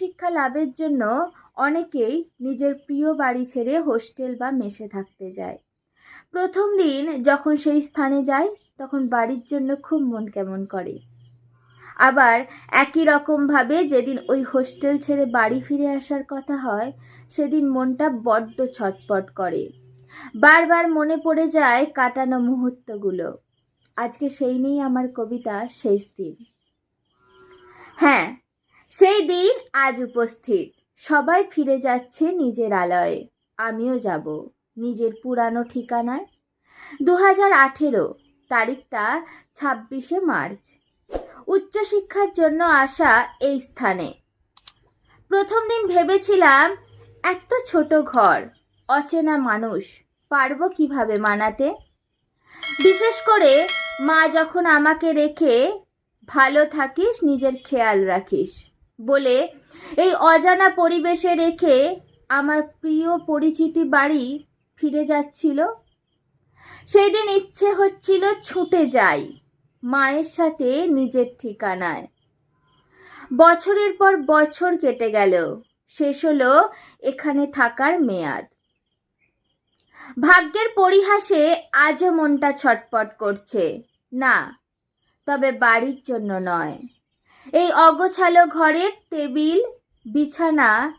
উচ্চশিক্ষা লাভের জন্য অনেকেই নিজের প্রিয় বাড়ি ছেড়ে হোস্টেল বা মেশে থাকতে যায়। প্রথম দিন যখন সেই স্থানে যায় তখন বাড়ির জন্য খুব মন কেমন করে। আবার একই রকমভাবে যেদিন ওই হোস্টেল ছেড়ে বাড়ি ফিরে আসার কথা হয়, সেদিন মনটা বড্ড ছটপট করে। বারবার মনে পড়ে যায় কাটানো মুহূর্তগুলো। আজকে সেই নিয়েই আমার কবিতা শেষ দিন। হ্যাঁ সেই দিন আজ উপস্থিত। সবাই ফিরে যাচ্ছে নিজের আলয়ে। আমিও যাব নিজের পুরানো ঠিকানায়। দু হাজার আঠেরো তারিখটা ছাব্বিশে মার্চ। উচ্চশিক্ষার জন্য আসা এই স্থানে। প্রথম দিন ভেবেছিলাম, এত ছোট ঘর, অচেনা মানুষ, পারব কীভাবে মানাতে? বিশেষ করে মা যখন আমাকে রেখে, ভালো থাকিস, নিজের খেয়াল রাখিস। বলে, এই অজানা পরিবেশে রেখে আমার প্রিয় পরিচিতি বাড়ি ফিরে যাচ্ছিল। সেই দিন ইচ্ছে হচ্ছিল ছুটে যাই মায়ের সাথে নিজের ঠিকানায়। বছরের পর বছর কেটে গেল, শেষ হলো এখানে থাকার মেয়াদ। ভাগ্যের পরিহাসে আজও মনটা ছটপট করছে। না, তবে বাড়ির জন্য নয়। এই অগোছালো ঘরের টেবিল, বিছানা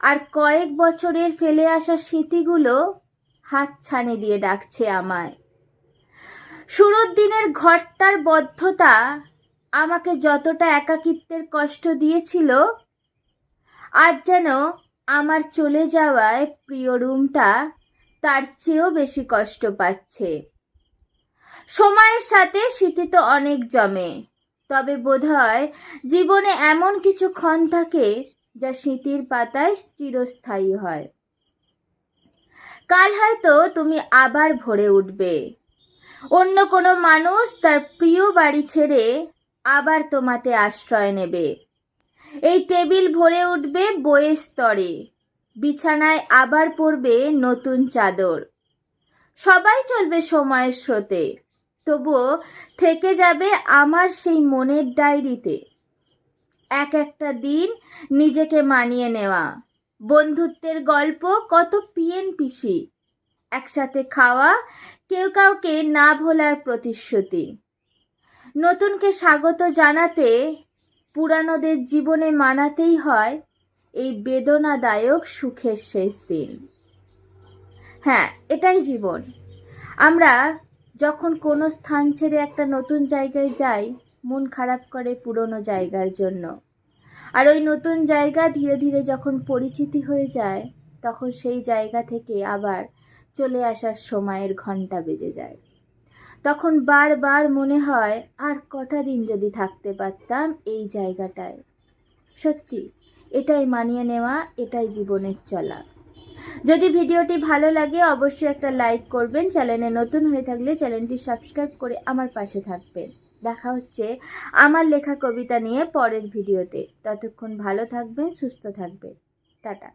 আর কয়েক বছরের ফেলে আসা স্মৃতিগুলো হাত ছানি দিয়ে ডাকছে আমায়। শুরুর দিনের ঘরটার বদ্ধতা আমাকে যতটা একাকিত্বের কষ্ট দিয়েছিল, আজ যেন আমার চলে যাওয়ায় প্রিয় রুমটা তার চেয়েও বেশি কষ্ট পাচ্ছে। সময়ের সাথে স্মৃতি তো অনেক জমে। তবে বোধহয় জীবনে এমন কিছু ক্ষণ থাকে যা স্মৃতির পাতায় চিরস্থায়ী হয়। কাল হয়তো তুমি আবার ভরে উঠবে। অন্য কোনো মানুষ তার প্রিয় বাড়ি ছেড়ে আবার তোমাতে আশ্রয় নেবে। এই টেবিল ভরে উঠবে বইয়ের স্তরে, বিছানায় আবার পড়বে নতুন চাদর। সবাই চলবে সময়ের স্রোতে। তবুও থেকে যাবে আমার সেই মনের ডায়েরিতে। এক একটা দিন নিজেকে মানিয়ে নেওয়া। বন্ধুত্বের গল্প কত পিএন পিসি একসাথে খাওয়া, কেউ কাউকে না ভোলার প্রতিশ্রুতি। নতুনকে স্বাগত জানাতে পুরানোদের জীবনে মানাতেই হয় এই বেদনাদায়ক সুখের শেষ দিন। হ্যাঁ এটাই জীবন। আমরা যখন কোনো স্থান ছেড়ে একটা নতুন জায়গায় যাই, মন খারাপ করে পুরনো জায়গার জন্য। আর ওই নতুন জায়গা ধীরে ধীরে যখন পরিচিতি হয়ে যায়, তখন সেই জায়গা থেকে আবার চলে আসার সময়ের ঘণ্টা বেজে যায়। তখন বারবার মনে হয়, আর কটা দিন যদি থাকতে পারতাম এই জায়গাটায়। সত্যি, এটাই মানিয়ে নেওয়া, এটাই জীবনের চলা। যদি ভিডিওটি ভালো লাগে, অবশ্যই একটা লাইক করবেন। চ্যানেলে নতুন হয়ে থাকলে চ্যানেলটি সাবস্ক্রাইব করে আমার পাশে থাকবেন। দেখা হচ্ছে আমার লেখা কবিতা নিয়ে পরের ভিডিওতে। ততক্ষণ ভালো থাকবেন, সুস্থ থাকবেন। টাটা।